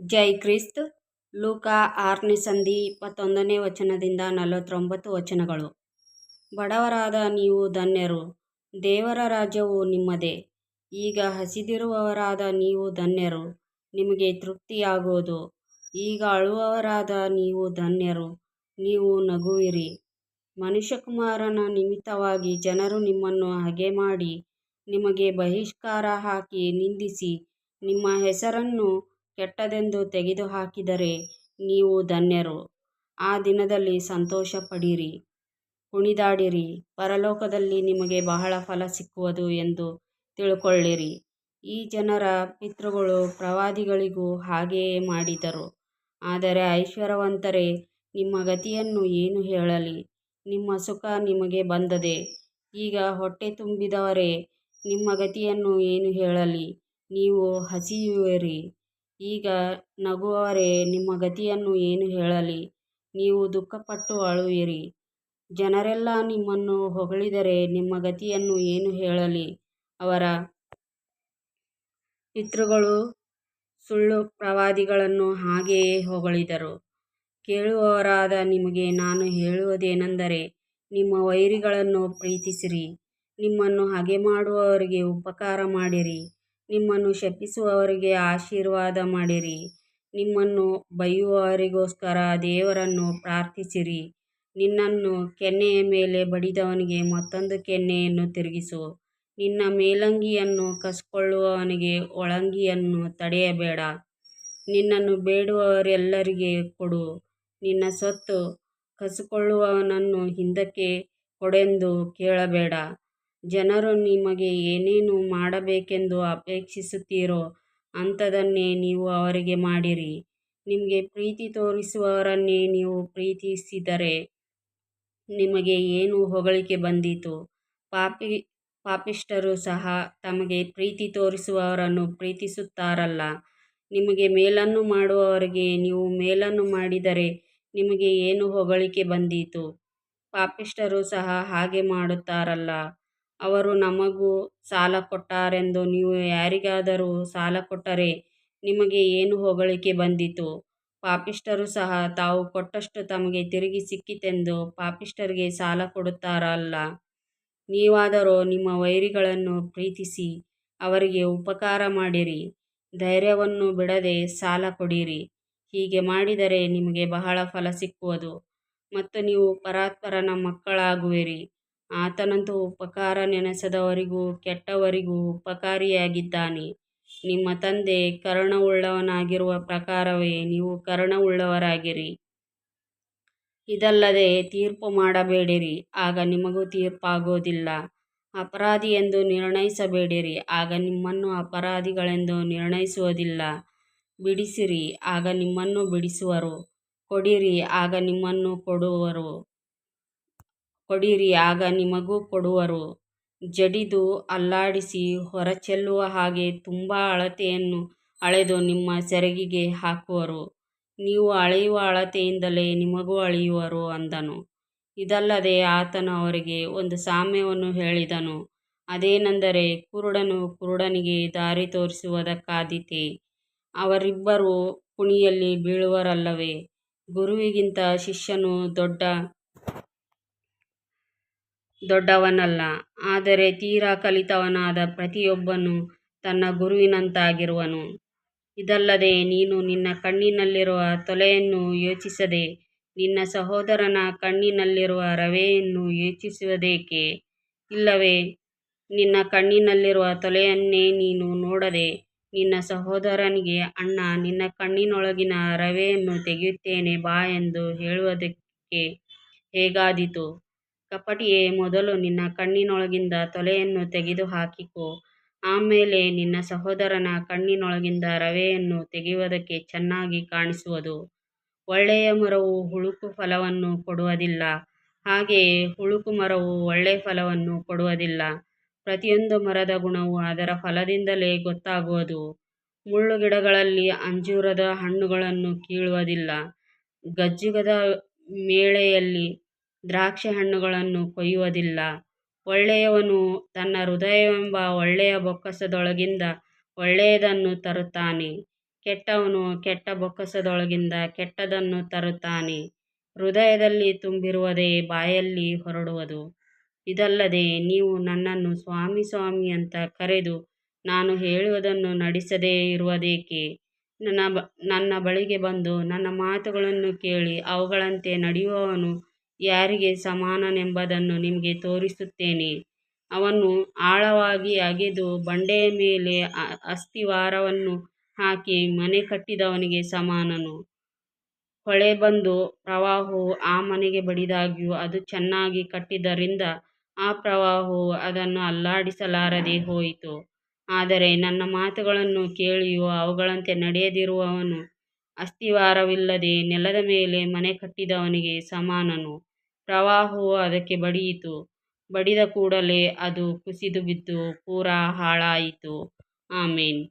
ಜೈ Christ. ಲೂಕ ಆರನೇ ಸಂಧಿ ಇಪ್ಪತ್ತೊಂದನೇ ವಚನದಿಂದ ನಲವತ್ತೊಂಬತ್ತು ವಚನಗಳು. ಬಡವರಾದ ನೀವು ಧನ್ಯರು. ದೇವರ ರಾಜ್ಯವು ನಿಮ್ಮದೇ. ಈಗ ಹಸಿದಿರುವವರಾದ ನೀವು ಧನ್ಯರು. ನಿಮಗೆ ತೃಪ್ತಿಯಾಗುವುದು. ಈಗ ಅಳುವವರಾದ ನೀವು ಧನ್ಯರು. ನೀವು ನಗುವಿರಿ. ಮನುಷ್ಯಕುಮಾರನ ನಿಮಿತ್ತವಾಗಿ ಜನರು ನಿಮ್ಮನ್ನು ಹಗೆ ಮಾಡಿ, ನಿಮಗೆ ಬಹಿಷ್ಕಾರ ಹಾಕಿ ನಿಂದಿಸಿ, ನಿಮ್ಮ ಹೆಸರನ್ನು ಕೆಟ್ಟದೆಂದು ತೆಗೆದುಹಾಕಿದರೆ ನೀವು ಧನ್ಯರು. ಆ ದಿನದಲ್ಲಿ ಸಂತೋಷ ಪಡಿರಿ ಕುಣಿದಾಡಿರಿ. ಪರಲೋಕದಲ್ಲಿ ನಿಮಗೆ ಬಹಳ ಫಲ ಸಿಕ್ಕುವುದು ಎಂದು ತಿಳ್ಕೊಳ್ಳಿರಿ. ಈ ಜನರ ಪಿತೃಗಳು ಪ್ರವಾದಿಗಳಿಗೂ ಹಾಗೆಯೇ ಮಾಡಿದರು. ಆದರೆ ಐಶ್ವರ್ಯವಂತರೇ, ನಿಮ್ಮ ಗತಿಯನ್ನು ಏನು ಹೇಳಲಿ? ನಿಮ್ಮ ಸುಖ ನಿಮಗೆ ಬಂದದೆ. ಈಗ ಹೊಟ್ಟೆ ತುಂಬಿದವರೇ, ನಿಮ್ಮ ಗತಿಯನ್ನು ಏನು ಹೇಳಲಿ? ನೀವು ಹಸಿಯುವಿರಿ. ಈಗ ನಗುವವರೇ, ನಿಮ್ಮ ಗತಿಯನ್ನು ಏನು ಹೇಳಲಿ? ನೀವು ದುಃಖಪಟ್ಟು ಅಳುವಿರಿ. ಜನರೆಲ್ಲ ನಿಮ್ಮನ್ನು ಹೊಗಳಿದರೆ ನಿಮ್ಮ ಗತಿಯನ್ನು ಏನು ಹೇಳಲಿ? ಅವರ ಪಿತೃಗಳು ಸುಳ್ಳು ಪ್ರವಾದಿಗಳನ್ನು ಹಾಗೆಯೇ ಹೊಗಳಿದರು. ಕೇಳುವವರಾದ ನಿಮಗೆ ನಾನು ಹೇಳುವುದೇನೆಂದರೆ, ನಿಮ್ಮ ವೈರಿಗಳನ್ನು ಪ್ರೀತಿಸಿರಿ. ನಿಮ್ಮನ್ನು ಹಗೆಮಾಡುವವರಿಗೆ ಉಪಕಾರ ಮಾಡಿರಿ. ನಿಮ್ಮನ್ನು ಶಪಿಸುವವರಿಗೆ ಆಶೀರ್ವಾದ ಮಾಡಿರಿ. ನಿಮ್ಮನ್ನು ಬೈಯುವವರಿಗೋಸ್ಕರ ದೇವರನ್ನು ಪ್ರಾರ್ಥಿಸಿರಿ. ನಿನ್ನನ್ನು ಕೆನ್ನೆಯ ಮೇಲೆ ಬಡಿದವನಿಗೆ ಮತ್ತೊಂದು ಕೆನ್ನೆಯನ್ನು ತಿರುಗಿಸು. ನಿನ್ನ ಮೇಲಂಗಿಯನ್ನು ಕಸ್ಕೊಳ್ಳುವವನಿಗೆ ಒಳಂಗಿಯನ್ನು ತಡೆಯಬೇಡ. ನಿನ್ನನ್ನು ಬೇಡುವವರೆಲ್ಲರಿಗೆ ಕೊಡು. ನಿನ್ನ ಸ್ವತ್ತು ಕಸುಕೊಳ್ಳುವವನನ್ನು ಹಿಂದಕ್ಕೆ ಕೊಡೆಂದು ಕೇಳಬೇಡ. ಜನರು ನಿಮಗೆ ಏನೇನು ಮಾಡಬೇಕೆಂದು ಅಪೇಕ್ಷಿಸುತ್ತೀರೋ ಅಂಥದನ್ನೇ ನೀವು ಅವರಿಗೆ ಮಾಡಿರಿ. ನಿಮಗೆ ಪ್ರೀತಿ ತೋರಿಸುವವರನ್ನೇ ನೀವು ಪ್ರೀತಿಸಿದರೆ ನಿಮಗೆ ಏನು ಹೊಗಳಿಕೆ ಬಂದೀತು? ಪಾಪಿ ಪಾಪಿಷ್ಟರು ಸಹ ತಮಗೆ ಪ್ರೀತಿ ತೋರಿಸುವವರನ್ನು ಪ್ರೀತಿಸುತ್ತಾರಲ್ಲ. ನಿಮಗೆ ಮೇಲನ್ನು ಮಾಡುವವರಿಗೆ ನೀವು ಮೇಲನ್ನು ಮಾಡಿದರೆ ನಿಮಗೆ ಏನು ಹೊಗಳಿಕೆ ಬಂದೀತು? ಪಾಪಿಷ್ಟರು ಸಹ ಹಾಗೆ ಮಾಡುತ್ತಾರಲ್ಲ. ಅವರು ನಮಗೂ ಸಾಲ ಕೊಟ್ಟಾರೆಂದು ನೀವು ಯಾರಿಗಾದರೂ ಸಾಲ ಕೊಟ್ಟರೆ ನಿಮಗೆ ಏನು ಹೊಗಳಿಕೆ ಬಂದಿತು? ಪಾಪಿಷ್ಟರು ಸಹ ತಾವು ಕೊಟ್ಟಷ್ಟು ತಮಗೆ ತಿರುಗಿ ಸಿಕ್ಕಿತೆಂದು ಪಾಪಿಷ್ಟರಿಗೆ ಸಾಲ ಕೊಡುತ್ತಾರಲ್ಲ. ನೀವಾದರೂ ನಿಮ್ಮ ವೈರಿಗಳನ್ನು ಪ್ರೀತಿಸಿ, ಅವರಿಗೆ ಉಪಕಾರ ಮಾಡಿರಿ. ಧೈರ್ಯವನ್ನು ಬಿಡದೆ ಸಾಲ ಕೊಡಿರಿ. ಹೀಗೆ ಮಾಡಿದರೆ ನಿಮಗೆ ಬಹಳ ಫಲ ಸಿಕ್ಕುವುದು. ಮತ್ತು ನೀವು ಪರಾತ್ಪರನ ಮಕ್ಕಳಾಗುವಿರಿ. ಆತನಂತೂ ಉಪಕಾರ ನೆನೆಸದವರಿಗೂ ಕೆಟ್ಟವರಿಗೂ ಉಪಕಾರಿಯಾಗಿದ್ದಾನೆ. ನಿಮ್ಮ ತಂದೆ ಕರುಣವುಳ್ಳವನಾಗಿರುವ ಪ್ರಕಾರವೇ ನೀವು ಕರುಣವುಳ್ಳವರಾಗಿರಿ. ಇದಲ್ಲದೆ ತೀರ್ಪು ಮಾಡಬೇಡಿರಿ. ಆಗ ನಿಮಗೂ ತೀರ್ಪಾಗೋದಿಲ್ಲ. ಅಪರಾಧಿ ಎಂದು ನಿರ್ಣಯಿಸಬೇಡಿರಿ. ಆಗ ನಿಮ್ಮನ್ನು ಅಪರಾಧಿಗಳೆಂದು ನಿರ್ಣಯಿಸುವುದಿಲ್ಲ. ಬಿಡಿಸಿರಿ. ಆಗ ನಿಮ್ಮನ್ನು ಬಿಡಿಸುವರು. ಕೊಡಿರಿ. ಆಗ ನಿಮ್ಮನ್ನು ಕೊಡುವರು. ಕೊಡಿರಿ, ಆಗ ನಿಮಗೂ ಕೊಡುವರು. ಜಡಿದು ಅಲ್ಲಾಡಿಸಿ ಹೊರಚೆಲ್ಲುವ ಹಾಗೆ ತುಂಬ ಅಳತೆಯನ್ನು ಅಳೆದು ನಿಮ್ಮ ಸೆರಗಿಗೆ ಹಾಕುವರು. ನೀವು ಅಳೆಯುವ ಅಳತೆಯಿಂದಲೇ ನಿಮಗೂ ಅಳೆಯುವರು ಅಂದನು. ಇದಲ್ಲದೆ ಆತನು ಅವರಿಗೆ ಒಂದು ಸಾಮ್ಯವನ್ನು ಹೇಳಿದನು. ಅದೇನೆಂದರೆ ಕುರುಡನು ಕುರುಡನಿಗೆ ದಾರಿ ತೋರಿಸುವುದಕ್ಕಾದೀತೆ. ಅವರಿಬ್ಬರೂ ಕುಣಿಯಲ್ಲಿ ಬೀಳುವರಲ್ಲವೇ. ಗುರುವಿಗಿಂತ ಶಿಷ್ಯನು ದೊಡ್ಡ ದೊಡ್ಡವನಲ್ಲ, ಆದರೆ ತೀರಾ ಕಲಿತವನಾದ ಪ್ರತಿಯೊಬ್ಬನು ತನ್ನ ಗುರುವಿನಂತಾಗಿರುವನು. ಇದಲ್ಲದೆ ನೀನು ನಿನ್ನ ಕಣ್ಣಿನಲ್ಲಿರುವ ತೊಲೆಯನ್ನು ಯೋಚಿಸದೆ, ನಿನ್ನ ಸಹೋದರನ ಕಣ್ಣಿನಲ್ಲಿರುವ ರವೆಯನ್ನು ಯೋಚಿಸುವುದೇಕೆ? ಇಲ್ಲವೇ, ನಿನ್ನ ಕಣ್ಣಿನಲ್ಲಿರುವ ತೊಲೆಯನ್ನೇ ನೀನು ನೋಡದೆ, ನಿನ್ನ ಸಹೋದರನಿಗೆ, ಅಣ್ಣ, ನಿನ್ನ ಕಣ್ಣಿನೊಳಗಿನ ರವೆಯನ್ನು ತೆಗೆಯುತ್ತೇನೆ ಬಾ ಎಂದು ಹೇಳುವುದಕ್ಕೆ ಹೇಗಾದೀತು? ಕಪಟಿಯೇ, ಮೊದಲು ನಿನ್ನ ಕಣ್ಣಿನೊಳಗಿಂದ ತೊಲೆಯನ್ನು ತೆಗೆದು ತೆಗೆದುಹಾಕಿಕೋ. ಆಮೇಲೆ ನಿನ್ನ ಸಹೋದರನ ಕಣ್ಣಿನೊಳಗಿಂದ ರವೆಯನ್ನು ತೆಗೆಯುವುದಕ್ಕೆ ಚೆನ್ನಾಗಿ ಕಾಣಿಸುವುದು. ಒಳ್ಳೆಯ ಮರವು ಹುಳುಕು ಫಲವನ್ನು ಕೊಡುವುದಿಲ್ಲ. ಹಾಗೆಯೇ ಹುಳುಕು ಮರವು ಒಳ್ಳೆಯ ಫಲವನ್ನು ಕೊಡುವುದಿಲ್ಲ. ಪ್ರತಿಯೊಂದು ಮರದ ಗುಣವು ಅದರ ಫಲದಿಂದಲೇ ಗೊತ್ತಾಗುವುದು. ಮುಳ್ಳು ಗಿಡಗಳಲ್ಲಿ ಅಂಜೂರದ ಹಣ್ಣುಗಳನ್ನು ಕೀಳುವುದಿಲ್ಲ. ಗಜ್ಜುಗದ ಮೇಳೆಯಲ್ಲಿ ದ್ರಾಕ್ಷಿಹಣ್ಣುಗಳನ್ನು ಕೊಯ್ಯುವುದಿಲ್ಲ. ಒಳ್ಳೆಯವನು ತನ್ನ ಹೃದಯವೆಂಬ ಒಳ್ಳೆಯ ಬೊಕ್ಕಸದೊಳಗಿಂದ ಒಳ್ಳೆಯದನ್ನು ತರುತ್ತಾನೆ. ಕೆಟ್ಟವನು ಕೆಟ್ಟ ಬೊಕ್ಕಸದೊಳಗಿಂದ ಕೆಟ್ಟದನ್ನು ತರುತ್ತಾನೆ. ಹೃದಯದಲ್ಲಿ ತುಂಬಿರುವುದೇ ಬಾಯಲ್ಲಿ ಹೊರಡುವುದು. ಇದಲ್ಲದೆ ನೀವು ನನ್ನನ್ನು ಸ್ವಾಮಿ ಸ್ವಾಮಿ ಅಂತ ಕರೆದು ನಾನು ಹೇಳುವುದನ್ನು ನಡೆಸದೇ ಇರುವುದೇಕೆ? ನನ್ನ ನನ್ನ ಬಳಿಗೆ ಬಂದು ನನ್ನ ಮಾತುಗಳನ್ನು ಕೇಳಿ ಅವುಗಳಂತೆ ನಡೆಯುವವನು ಯಾರಿಗೆ ಸಮಾನನೆಂಬುದನ್ನು ನಿಮಗೆ ತೋರಿಸುತ್ತೇನೆ. ಅವನು ಆಳವಾಗಿ ಅಗೆದು ಬಂಡೆಯ ಮೇಲೆ ಅಸ್ತಿವಾರವನ್ನು ಹಾಕಿ ಮನೆ ಕಟ್ಟಿದವನಿಗೆ ಸಮಾನನು. ಹೊಳೆ ಬಂದು ಪ್ರವಾಹವು ಆ ಮನೆಗೆ ಬಡಿದಾಗ್ಯೂ ಅದು ಚೆನ್ನಾಗಿ ಕಟ್ಟಿದ್ದರಿಂದ ಆ ಪ್ರವಾಹವು ಅದನ್ನು ಅಲ್ಲಾಡಿಸಲಾರದೆ ಹೋಯಿತು. ಆದರೆ ನನ್ನ ಮಾತುಗಳನ್ನು ಕೇಳಿಯೂ ಅವುಗಳಂತೆ ನಡೆಯದಿರುವವನು ಅಸ್ತಿವಾರವಿಲ್ಲದೆ ನೆಲದ ಮೇಲೆ ಮನೆ ಕಟ್ಟಿದವನಿಗೆ ಸಮಾನನು. ಪ್ರವಾಹವು ಅದಕ್ಕೆ ಬಡಿಯಿತು. ಬಡಿದ ಕೂಡಲೇ ಅದು ಕುಸಿದು ಬಿದ್ದು ಪೂರಾ ಹಾಳಾಯಿತು. ಆಮೆನ್.